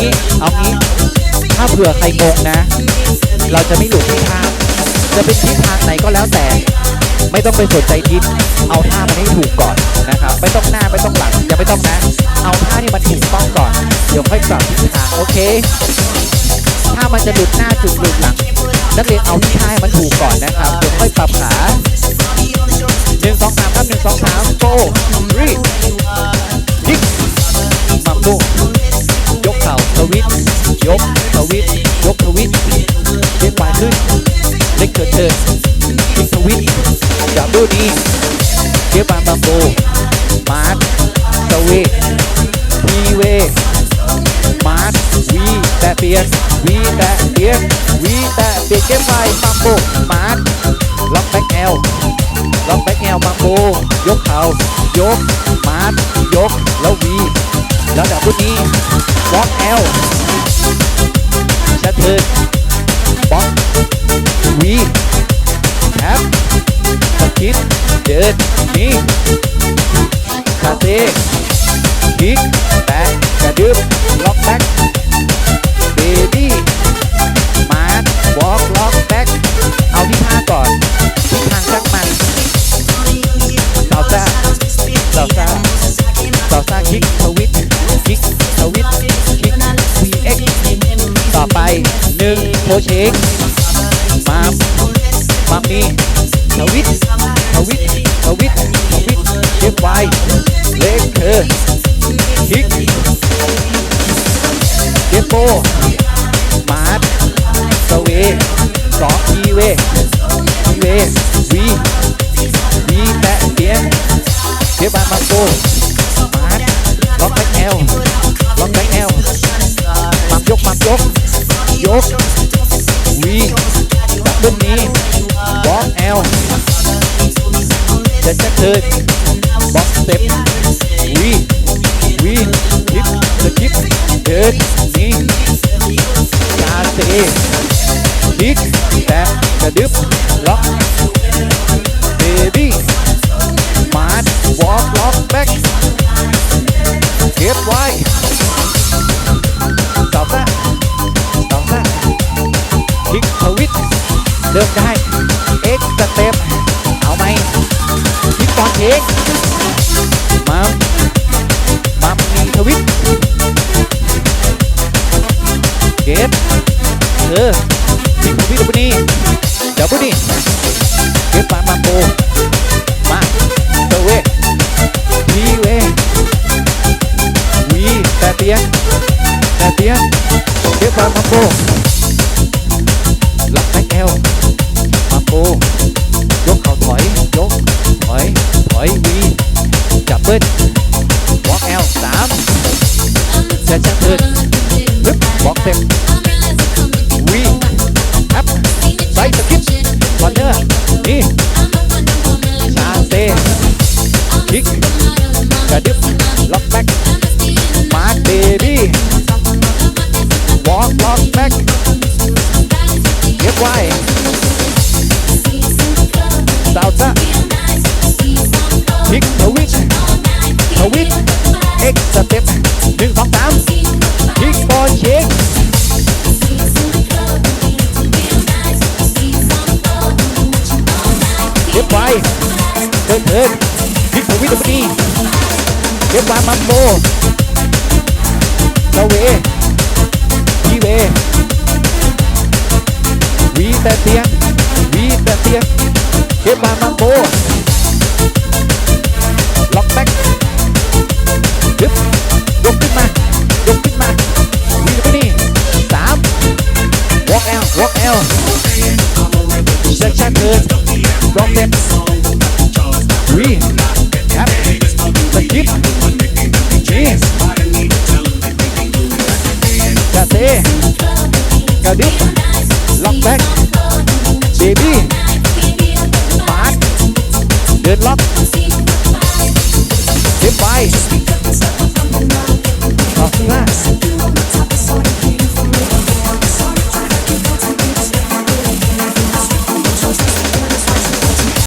งี้ เอางี้ ถ้าเผื่อใครงงนะ เราจะไม่หลุดทิศทาง จะเป็นทิศทางไหนก็แล้วแต่ ไม่ต้องไปสนใจทิศ เอาท่ามันให้ถูกก่อนนะครับ ไม่ต้องหน้าไม่ต้องหลังอย่าไม่ต้องนะ เอาท่าที่มันถูกต้องก่อน เดี๋ยวค่อยปรับทิศทางโอเค ถ้ามันจะหลุดหน้าจุดหลุดหลัง นักเรียนเอาท่าให้มันถูกก่อนนะครับเดี๋ยวค่อยปรับขาหนึ่งสองสามครับหนึ่งสองสามโฟรีทิกมัมโบ วิตช์จับดูนี้เทียบปามบัมโบมาร์คสวิตช์ทีเวมาร์ทวีแตะเปลี่ยนวีแตะเปลี่ยนวีแตะเปลี่ยนเกมไฟมัมโบมาร์ทล็อกแบ็กแอลล็อกแบ็กแอลมัมโบยกเข่ายกมาร์ทยกแล้ววีแล้วจากพุดนี้บล็อกแอลชัดเทิร์นบล็อก ดนี่คาเต้คิกแตะกระดึบล็อกแบ็กเบบี้มาร์วอล์กล็อกแบ็กเอาที่ท่าก่อนทิศทางช่างมันซาวซ่าซาวซ่าซาวซ่าคิกสวิตคิกสวิตคิก VX ต่อไปหนึ่งโคเชกมามมามมีสวิตสวิตสวิตสวิต เก็บไว้เล็กเธอคิกเดโปมาร์ทสเวสองทีเวทีเววีวีแตะเตียนเทบามาโกมาร์ทล็อกแบ็กแอลล็อกแบ็กแอลมัมยกมัมยกยกวีดับเบิลนี้บล็อกแอลจะจะเทิร์นบล็อกส เต็ปวีวีทิปสกิปเดินนี่กาเซคิกแตะกระดึบล็อกเบบี้มาร์ทวอล์กล็อกแบ็กเก็บไว้ต่อซะต่อซะคิกทวิตเดินได้เอ็กสเต็ปเอาไหมคิกก่อนเช็ค เก็บเออทิ้งทวิตดับเบิลนี่ดับเบิลนี่เก็บมามาโบมาเตเวทีเววีแต่เ บมามาโบล็อกแบ็กเอลมาโบยกเข่าถอยยกถอยถอยวีจับเบิ้ลวอล์กเอลสามเซชั่นเทิร์นปึ๊บบล็อกเต็ม วีแอปไซส์สกิปคอนเนอร์นี่ชาเซคิกกระดึบ เก็บไว้เดินเถินพิกวิตมันดีเก็บวางมัมโบเซเววีเววีแต่เตียงวีแต่เตียงเก็บวางมัมโบล็อกแบ็กดึบยกขึ้นมายกขึ้นมาวีมันดีสามวอล์ก แอลว